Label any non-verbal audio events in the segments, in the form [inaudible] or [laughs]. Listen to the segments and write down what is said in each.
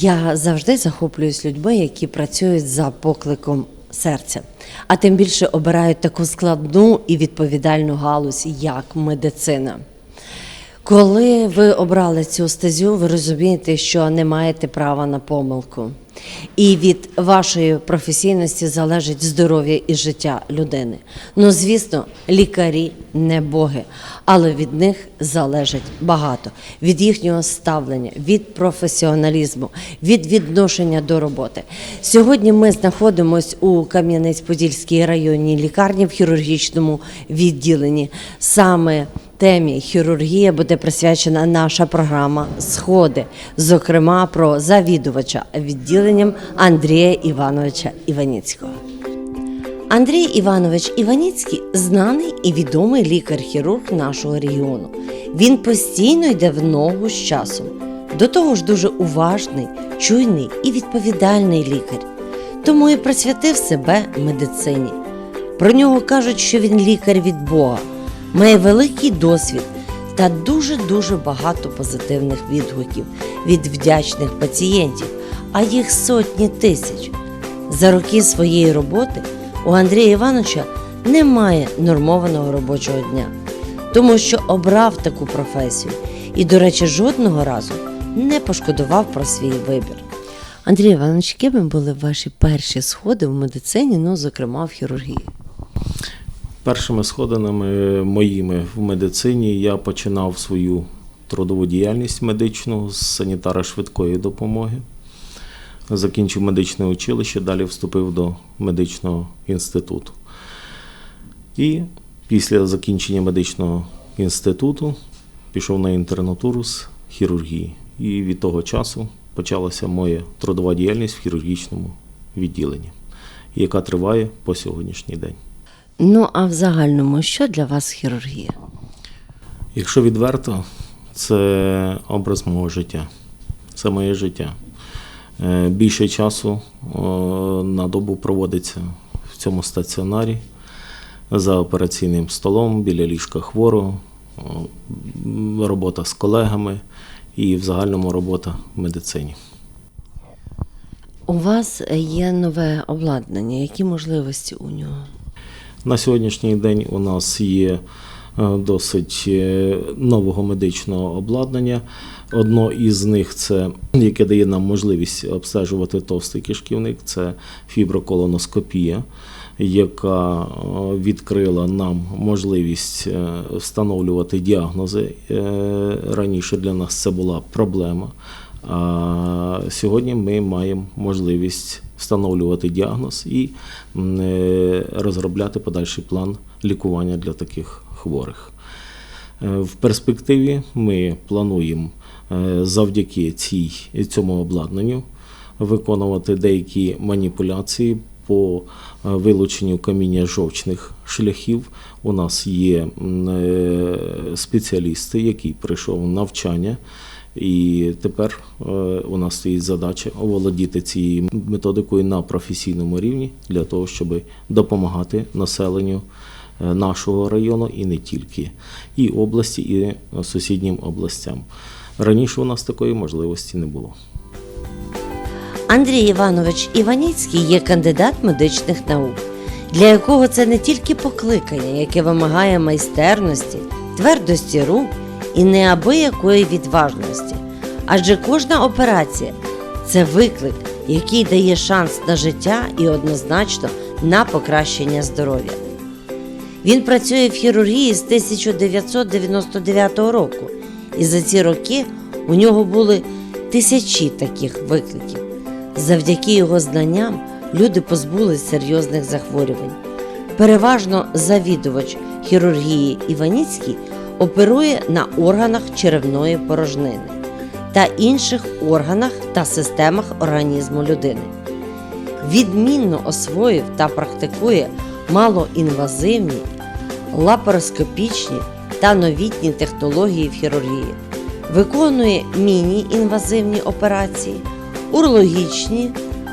Я завжди захоплююсь людьми, які працюють за покликом серця, а тим більше обирають таку складну і відповідальну галузь, як медицина. Коли ви обрали цю стезю, ви розумієте, що не маєте права на помилку. І від вашої професійності залежить здоров'я і життя людини. Ну, звісно, лікарі не боги, але від них залежить багато від їхнього ставлення, від професіоналізму, від відношення до роботи. Сьогодні ми знаходимося у Кам'янець-Подільській районній лікарні в хірургічному відділенні. Саме темі хірургія буде присвячена наша програма Сходи, зокрема про завідувача відділенням Андрія Івановича Іваніцького. Андрій Іванович Іваніцький знаний і відомий лікар-хірург нашого регіону. Він постійно йде в ногу з часом. До того ж, дуже уважний, чуйний і відповідальний лікар. Тому і присвятив себе медицині. Про нього кажуть, що він лікар від Бога, має великий досвід та дуже-дуже багато позитивних відгуків від вдячних пацієнтів, а їх сотні тисяч. За роки своєї роботи у Андрія Івановича немає нормованого робочого дня, тому що обрав таку професію і, до речі, жодного разу не пошкодував про свій вибір. Андрій Іванович, якими були ваші перші сходи в медицині, ну, зокрема в хірургії? Першими сходинами моїми в медицині я починав свою трудову діяльність медичну з санітара швидкої допомоги. Закінчив медичне училище, далі вступив до медичного інституту. І після закінчення медичного інституту пішов на інтернатуру з хірургії. І від того часу почалася моя трудова діяльність в хірургічному відділенні, яка триває по сьогоднішній день. Ну, а в загальному, що для вас хірургія? Якщо відверто, це образ мого життя. Це моє життя. Е, Більше часу на добу проводиться в цьому стаціонарі за операційним столом, біля ліжка хворого, робота з колегами і в загальному робота в медицині. У вас є нове обладнання. Які можливості у нього? На сьогоднішній день у нас є е, досить е, нового медичного обладнання. Одно із них це яке дає нам можливість обстежувати товстий кишківник, це фіброколоноскопія, яка е, відкрила нам можливість встановлювати діагнози. Раніше для нас це була проблема. А сьогодні ми маємо можливість встановлювати діагноз і е, розробляти подальший план лікування для таких хворих. Е, В перспективі ми плануємо е, завдяки цій, цьому обладнанню виконувати деякі маніпуляції по вилученню каміння жовчних шляхів. У нас є спеціалісти, які пройшов навчання. І тепер е, у нас стоїть задача оволодіти цією методикою на професійному рівні для того, щоб допомагати населенню е, нашого району і не тільки, і області, і е, сусіднім областям. Раніше у нас такої можливості не було. Андрій Іванович Іваніцький є кандидат медичних наук, для якого це не тільки покликання, яке вимагає майстерності, твердості рук і неабиякої відважності. Адже кожна операція це виклик, який дає шанс на життя і однозначно на покращення здоров'я. Він працює в хірургії з 1999 року, і за ці роки у нього були тисячі таких викликів. Завдяки його знанням люди позбулись серйозних захворювань. Переважно завідувач хірургії Іваніцький оперує на органах черевної порожнини та інших органах та системах організму людини відмінно освоїв та практикує малоінвазивні, лапароскопічні та новітні технології в хірургії, виконує міні-інвазивні операції, урологічні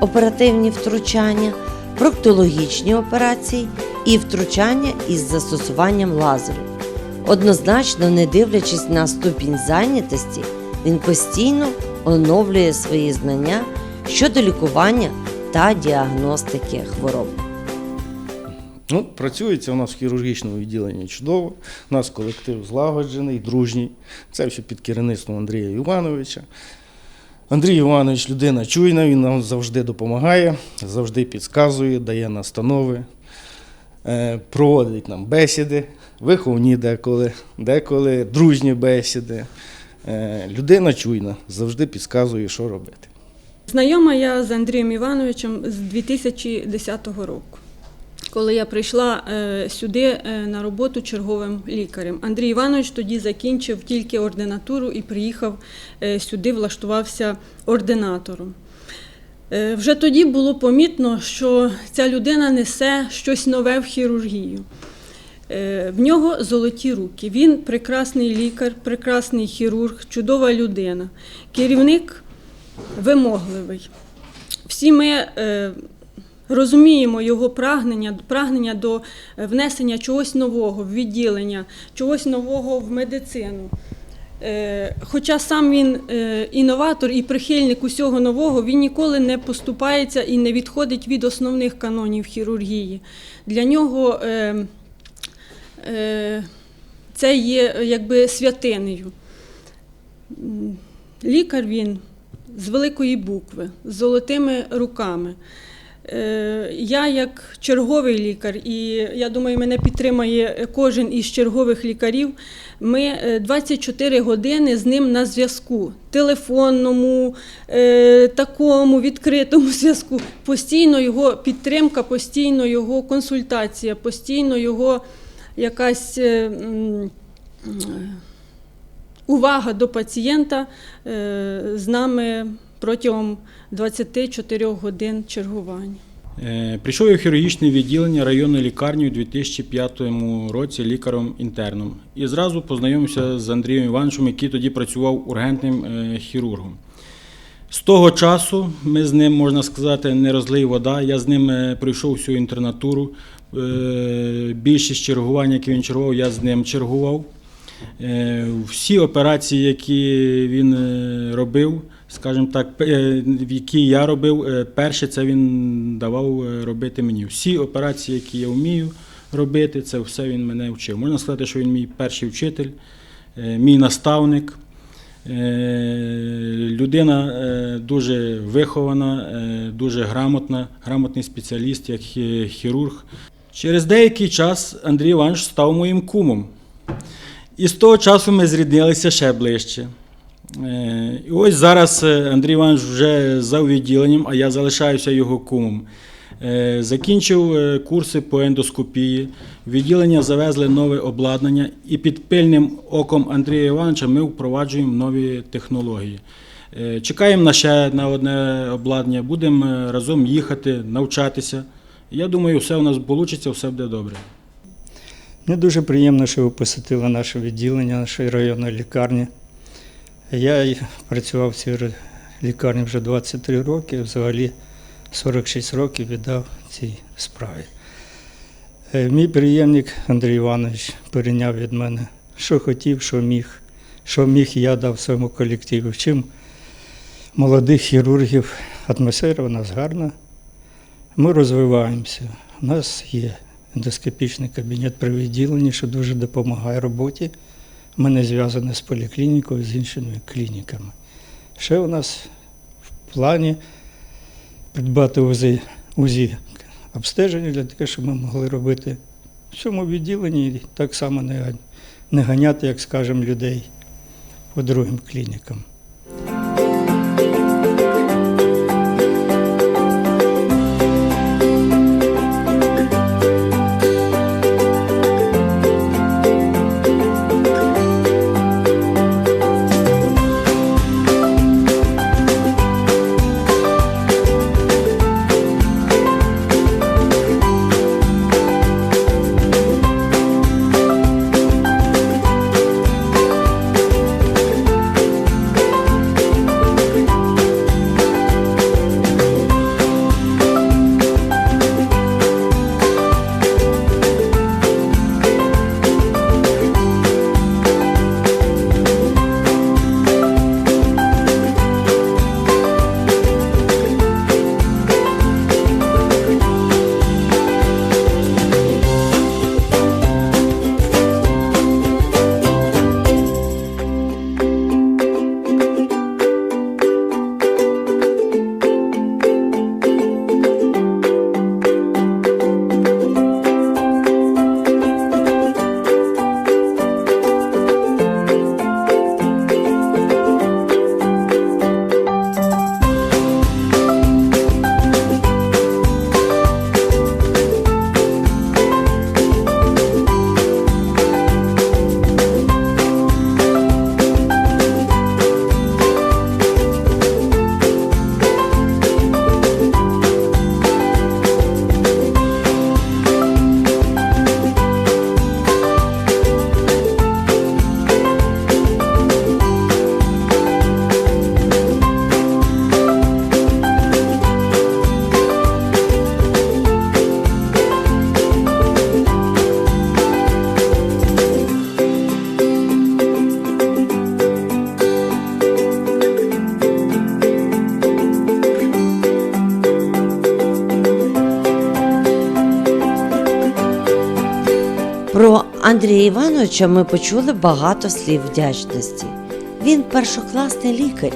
оперативні втручання, проктологічні операції і втручання із застосуванням лазерів. Однозначно, не дивлячись на ступінь зайнятості, він постійно оновлює свої знання щодо лікування та діагностики хвороб. Ну, працюється у нас в хірургічному відділенні чудово. У нас колектив злагоджений, дружній. Це все під керівництвом Андрія Івановича. Андрій Іванович людина чуйна, він нам завжди допомагає, завжди підказує, дає настанови, проводить нам бесіди, виховні деколи, деколи дружні бесіди. Е, Людина чуйна, завжди підказує, що робити. Знайома я з Андрієм Івановичем з 2010 року, коли я прийшла е, сюди е, на роботу черговим лікарем. Андрій Іванович тоді закінчив тільки ординатуру і приїхав е, сюди, влаштувався ординатором. Е, Вже тоді було помітно, що ця людина несе щось нове в хірургію. Е, В нього золоті руки. Він прекрасний лікар, прекрасний хірург, чудова людина. Керівник вимогливий. Всі ми е, розуміємо його прагнення, прагнення до внесення чогось нового в відділення, чогось нового в медицину. Е, Хоча сам він е, інноватор і прихильник усього нового, він ніколи не поступається і не відходить від основних канонів хірургії. Для нього е, це є якби святинею. Лікар він з великої букви, з золотими руками. Е, Я як черговий лікар, і я думаю, мене підтримає кожен із чергових лікарів. Ми е, 24 години з ним на зв'язку, телефонному, е, такому відкритому [laughs] зв'язку. Постійно його підтримка, постійно його консультація, постійно його якась. е, е, увага до пацієнта е, з нами протягом 24 годин чергування. Е, Прийшов в хірургічне відділення районної лікарні у 2005 році лікарем-інтерном і зразу познайомився з Андрієм Івановичем, який тоді працював ургентним е, хірургом. З того часу ми з ним, можна сказати, не розлий вода. Я з ним е, пройшов всю інтернатуру. Більшість чергувань, які він чергував, я з ним чергував. Всі операції, які він робив, скажімо так, е, які я робив, е, перше це він давав е, робити мені. Всі операції, які я вмію робити, це все він мене вчив. Можна сказати, що він мій перший вчитель, мій наставник. Людина дуже вихована, дуже грамотна, грамотний спеціаліст, як хірург. Через деякий час Андрій Іванович став моїм кумом. І з того часу ми зріднилися ще ближче. Е, І ось зараз е, Андрій Іванович вже за відділенням, а я залишаюся його кумом. Е, Закінчив курси по ендоскопії. Відділення завезли нове обладнання, і під пильним оком Андрія Івановича ми впроваджуємо нові технології. Чекаємо на ще на одне обладнання, будемо разом їхати, навчатися. Я думаю, все у нас вийде, все буде добре. Мені дуже приємно, що ви посетили наше відділення, нашої районної лікарні. Я працював в цій лікарні вже 23 роки, взагалі 46 років віддав цій справі. Е, Мій приємник Андрій Іванович перейняв від мене, що хотів, що міг, що міг, я дав своєму колективу. Чим молодих хірургів, атмосфера у нас гарна. Ми розвиваємося. У нас є ендоскопічний кабінет при відділенні, що дуже допомагає роботі. Мене зв'язане з поліклінікою, з іншими клініками. Ще у нас в плані придбати УЗІ, УЗІ обстеження для того, щоб ми могли робити в цьому відділенні так само не ганяти, як скажемо, людей по другим клінікам. Андрія Івановича ми почули багато слів вдячності. Він першокласний лікар,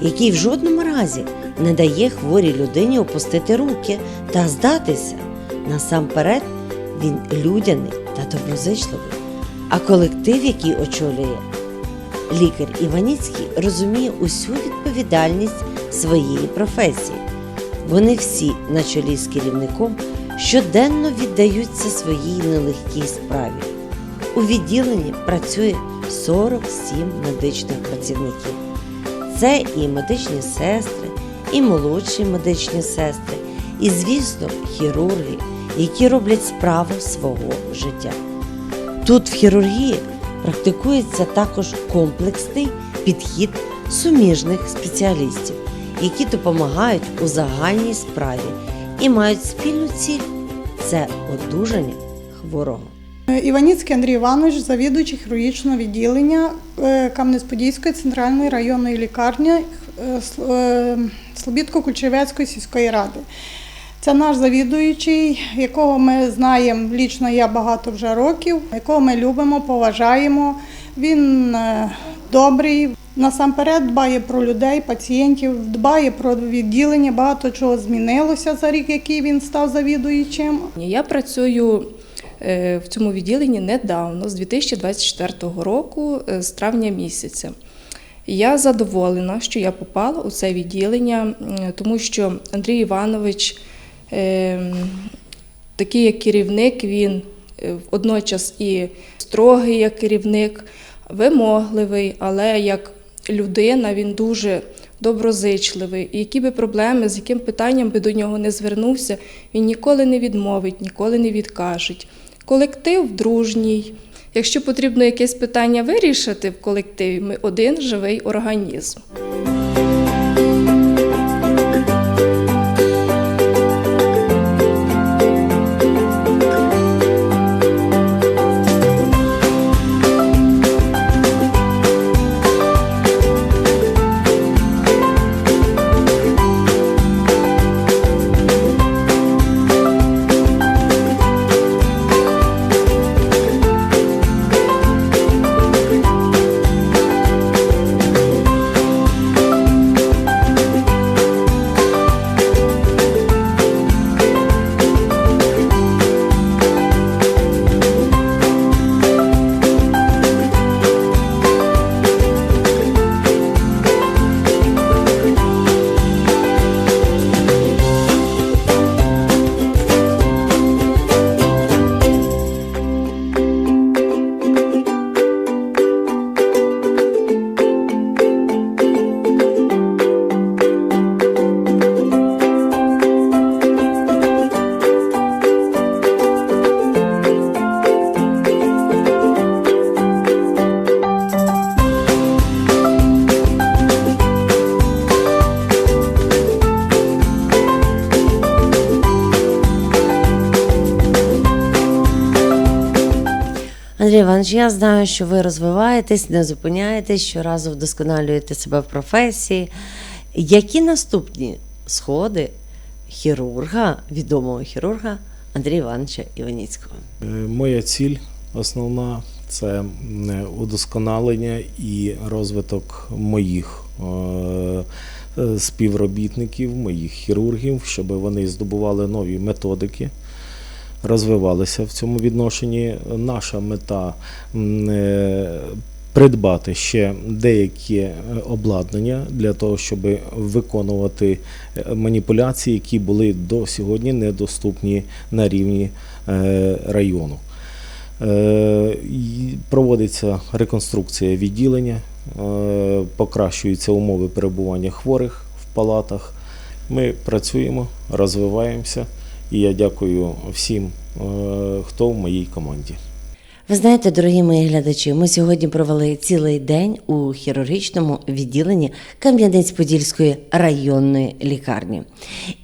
який в жодному разі не дає хворій людині опустити руки та здатися. Насамперед, він людяний та доброзичливий. А колектив, який очолює лікар Іваніцький, розуміє усю відповідальність своєї професії. Вони всі, на чолі з керівником, щоденно віддаються своїй нелегкій справі. У відділенні працює 47 медичних працівників. Це і медичні сестри, і молодші медичні сестри, і, звісно, хірурги, які роблять справу свого життя. Тут в хірургії практикується також комплексний підхід суміжних спеціалістів, які допомагають у загальній справі і мають спільну ціль це одужання хворого. Іваніцький Андрій Іванович, завідуючий хірургічного відділення е, Кам'янець-Подільської центральної районної лікарні е, Сл- е, Слобідко-Кульчевецької сільської ради. Це наш завідуючий, якого ми знаємо лічно я багато вже років, якого ми любимо, поважаємо. Він е, добрий. Насамперед дбає про людей, пацієнтів, дбає про відділення. Багато чого змінилося за рік, який він став завідуючим. Я працюю е, в цьому відділенні недавно, з 2024 року, е, з травня місяця. Я задоволена, що я попала у це відділення, тому що Андрій Іванович, е, такий як керівник, він е, водночас і строгий як керівник, вимогливий, але як людина він дуже доброзичливий. І які би проблеми, з яким питанням би до нього не звернувся, він ніколи не відмовить, ніколи не відкажуть. Колектив дружній. Якщо потрібно якесь питання вирішити в колективі, ми один живий організм. Андрій я знаю, що ви розвиваєтесь, не зупиняєтесь, щоразу вдосконалюєте себе в професії. Які наступні сходи хірурга, відомого хірурга Андрія Івановича Іваніцького? Е, Моя ціль основна це м, удосконалення і розвиток моїх е, е, співробітників, моїх хірургів, щоб вони здобували нові методики, розвивалися в цьому відношенні. Наша мета е, придбати ще деякі е, обладнання для того, щоб виконувати е, маніпуляції, які були до сьогодні недоступні на рівні району. Проводиться реконструкція відділення, покращуються умови перебування хворих в палатах. Ми працюємо, розвиваємося, і я дякую всім, е, хто в моїй команді. Ви знаєте, дорогі мої глядачі, ми сьогодні провели цілий день у хірургічному відділенні Кам'янець-Подільської районної лікарні.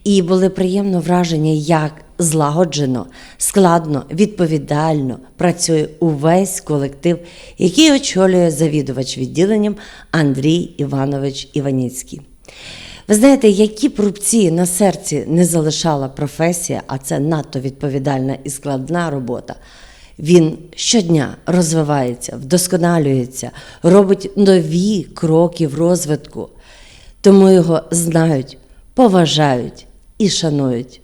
І були приємно враження, як злагоджено, складно, відповідально працює увесь колектив, який очолює завідувач відділенням Андрій Іванович Іваніцький. Ви знаєте, які б рубці на серці не залишала професія, а це надто відповідальна і складна робота. Він щодня розвивається, вдосконалюється, робить нові кроки в розвитку. Тому його знають, поважають і шанують.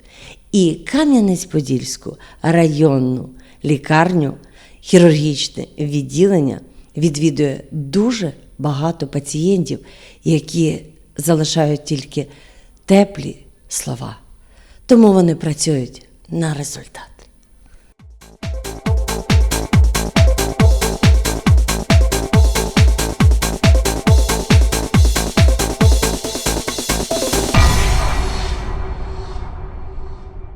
І Кам'янець-Подільську районну лікарню, хірургічне відділення відвідує дуже багато пацієнтів, які залишають тільки теплі слова. Тому вони працюють на результат.